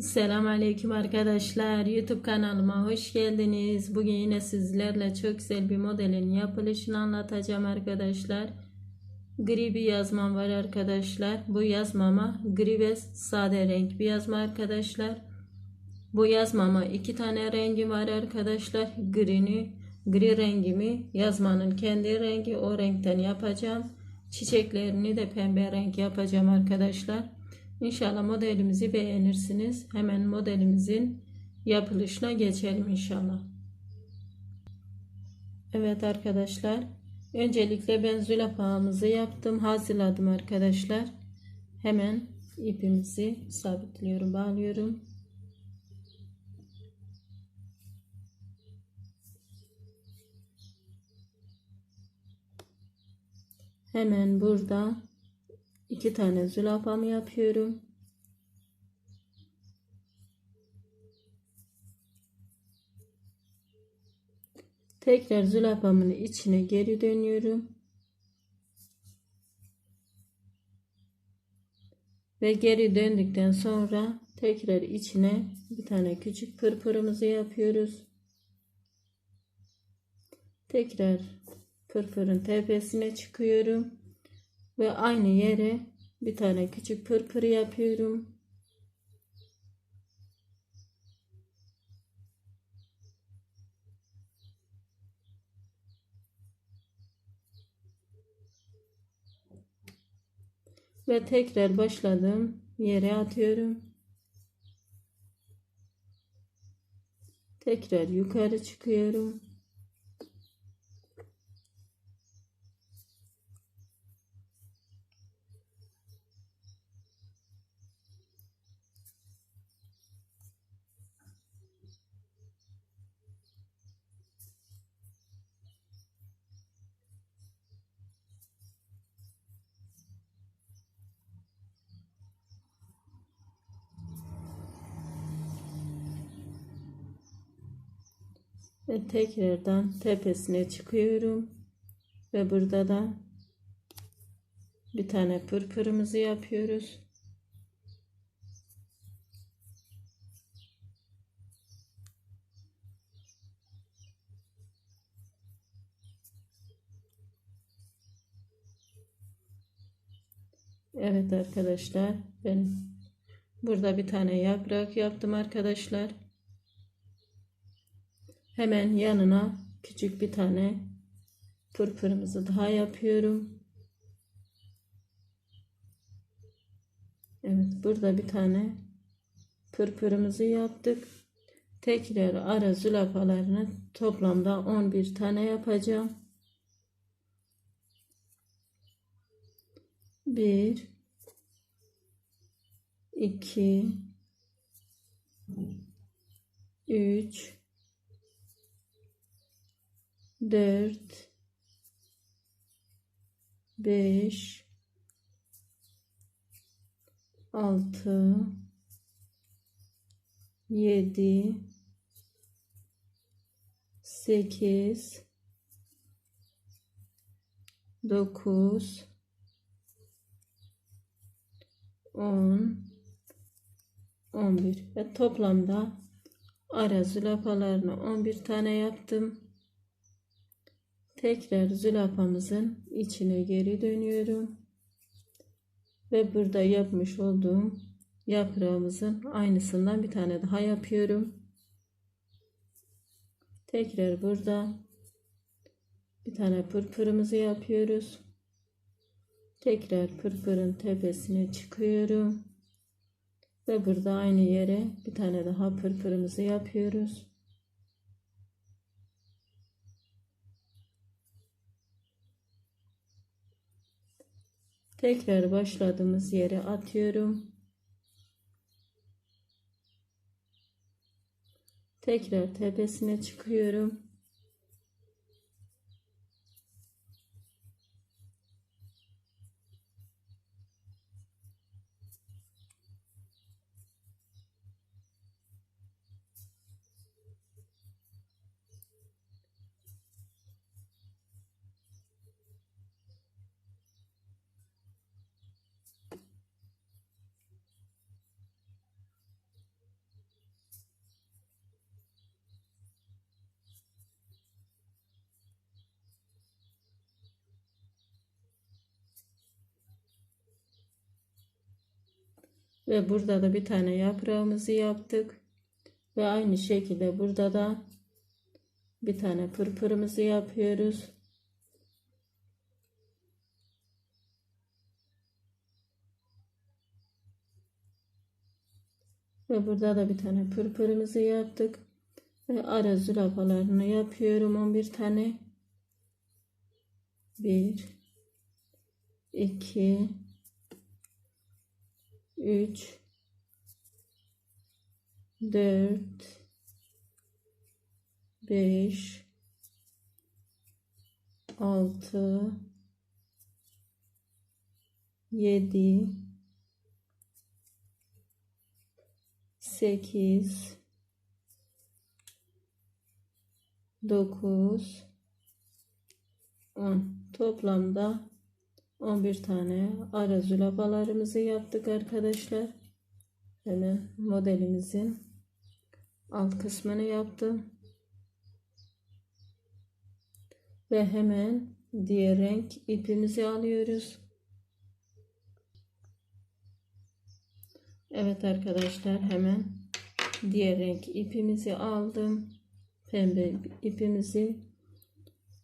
Selamünaleyküm arkadaşlar. YouTube kanalıma hoş geldiniz. Bugün yine sizlerle çok güzel bir modelin yapılışını anlatacağım arkadaşlar. Gri bir yazmam var arkadaşlar. Bu yazmama gri ve sade renk bir yazma arkadaşlar. Bu yazmama iki tane rengi var arkadaşlar. Grini, gri rengimi yazmanın kendi rengi o renkten yapacağım. Çiçeklerini de pembe renk yapacağım arkadaşlar. İnşallah modelimizi beğenirsiniz. Hemen modelimizin yapılışına geçelim inşallah. Evet arkadaşlar. Öncelikle ben zülafamızı yaptım. Hazırladım arkadaşlar. Hemen ipimizi sabitliyorum. Bağlıyorum. Hemen burada iki tane zülafamı yapıyorum. Tekrar zülafamın içine geri dönüyorum. Ve geri döndükten sonra tekrar içine bir tane küçük pırpırımızı yapıyoruz. Tekrar pırpırın tepesine çıkıyorum ve aynı yere bir tane küçük pırpır yapıyorum. Ve tekrar başladım yere atıyorum. Tekrar yukarı çıkıyorum. Ve tekrardan tepesine çıkıyorum. Ve burada da bir tane pırpırımızı yapıyoruz. Evet arkadaşlar ben burada bir tane yaprak yaptım arkadaşlar. Hemen yanına küçük bir tane pırpırımızı daha yapıyorum. Evet burada bir tane pırpırımızı yaptık. Tekrar ara zülafalarını toplamda 11 tane yapacağım. 1 2 3 4 5 6 7 8 9 10 11 ve toplamda ara zülafalarını 11 tane yaptım. Tekrar zülafamızın içine geri dönüyorum. Ve burada yapmış olduğum yaprağımızın aynısından bir tane daha yapıyorum. Tekrar burada bir tane pırpırımızı yapıyoruz. Tekrar pırpırın tepesine çıkıyorum. Ve burada aynı yere bir tane daha pırpırımızı yapıyoruz. Tekrar başladığımız yere atıyorum. Tekrar tepesine çıkıyorum. Ve burada da bir tane yaprağımızı yaptık. Ve aynı şekilde burada da bir tane pırpırımızı yapıyoruz. Ve burada da bir tane pırpırımızı yaptık. Ve ara zürafalarını yapıyorum 11 tane. 1 2 3 4 5 6 7 8 9 10 toplamda 11 tane ara zülafalarımızı yaptık arkadaşlar. Hemen modelimizin alt kısmını yaptım. Ve hemen diğer renk ipimizi alıyoruz. Evet arkadaşlar hemen diğer renk ipimizi aldım. Pembe ipimizi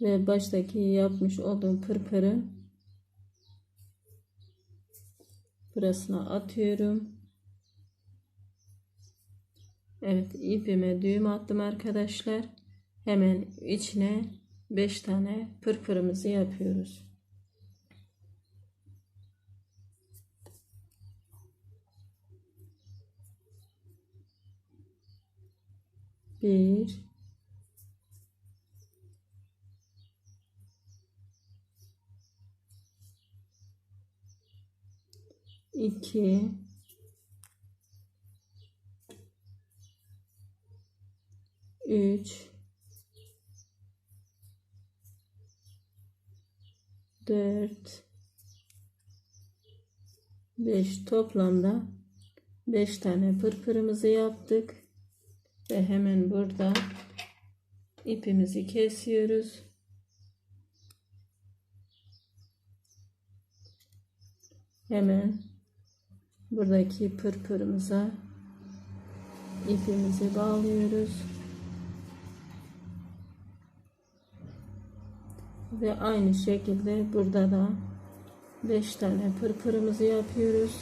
ve baştaki yapmış olduğum pırpırın burasına atıyorum. Evet ipime düğüm attım arkadaşlar. Hemen içine 5 tane pırpırımızı yapıyoruz. Bir iki. Üç. Dört. Beş. Toplamda beş tane pırpırımızı yaptık. Ve hemen burada ipimizi kesiyoruz. Hemen buradaki pırpırımıza ipimizi bağlıyoruz. Ve aynı şekilde burada da 5 tane pırpırımızı yapıyoruz.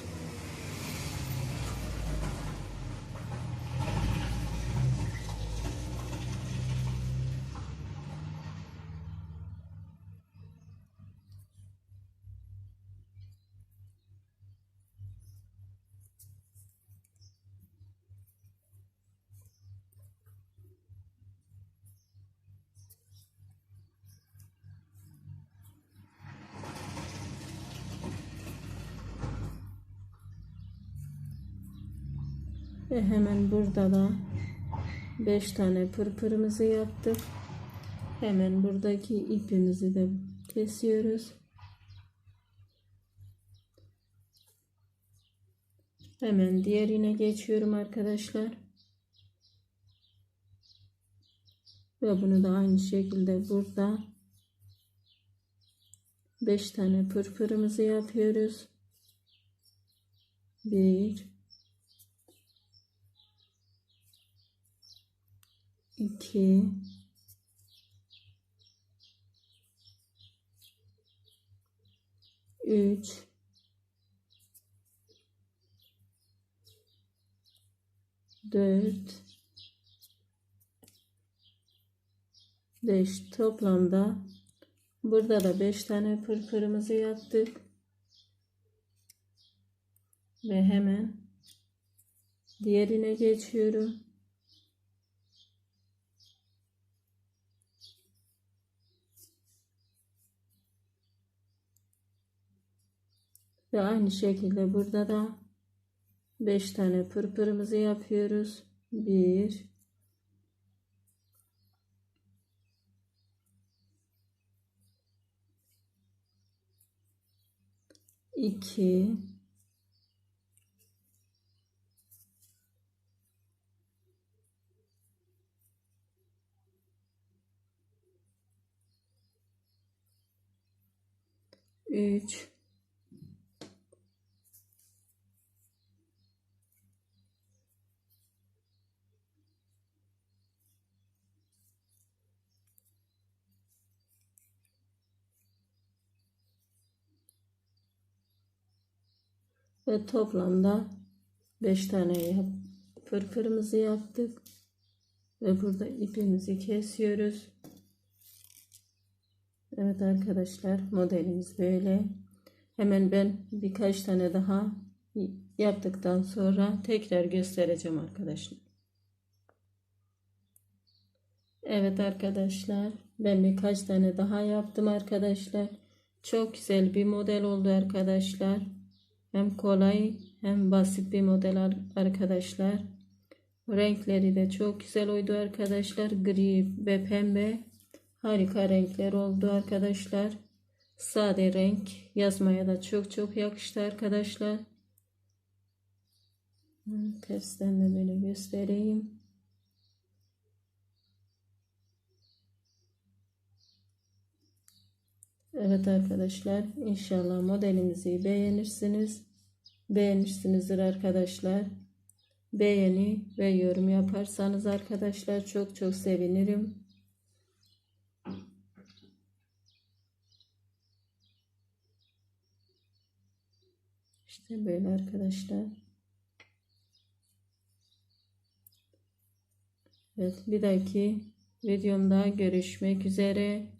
Ve hemen burada da 5 tane pırpırımızı yaptık. Hemen buradaki ipimizi de kesiyoruz. Hemen diğerine geçiyorum arkadaşlar. Ve bunu da aynı şekilde burada 5 tane pırpırımızı yapıyoruz. 1 2 3 4 5 toplamda burada da 5 tane pırpırımızı yaptık. Ve hemen diğerine geçiyorum Ve aynı şekilde burada da 5 tane pırpırımızı yapıyoruz. 1 2 3 Ve toplamda 5 tane yap fırfırımızı yaptık. Ve burada ipimizi kesiyoruz. Evet arkadaşlar modelimiz böyle. Hemen ben birkaç tane daha yaptıktan sonra tekrar göstereceğim arkadaşlar. Evet arkadaşlar ben birkaç tane daha yaptım arkadaşlar. Çok güzel bir model oldu arkadaşlar. Hem kolay hem basit bir model arkadaşlar. Renkleri de çok güzel oldu arkadaşlar. Gri ve pembe harika renkler oldu arkadaşlar. Sade renk yazmaya da çok çok yakıştı arkadaşlar. Tersten de böyle göstereyim. Evet arkadaşlar inşallah modelimizi beğenirsiniz. Beğenmişsinizdir arkadaşlar. Beğeni ve yorum yaparsanız arkadaşlar çok çok sevinirim. İşte böyle arkadaşlar. Evet bir dahaki videomda görüşmek üzere.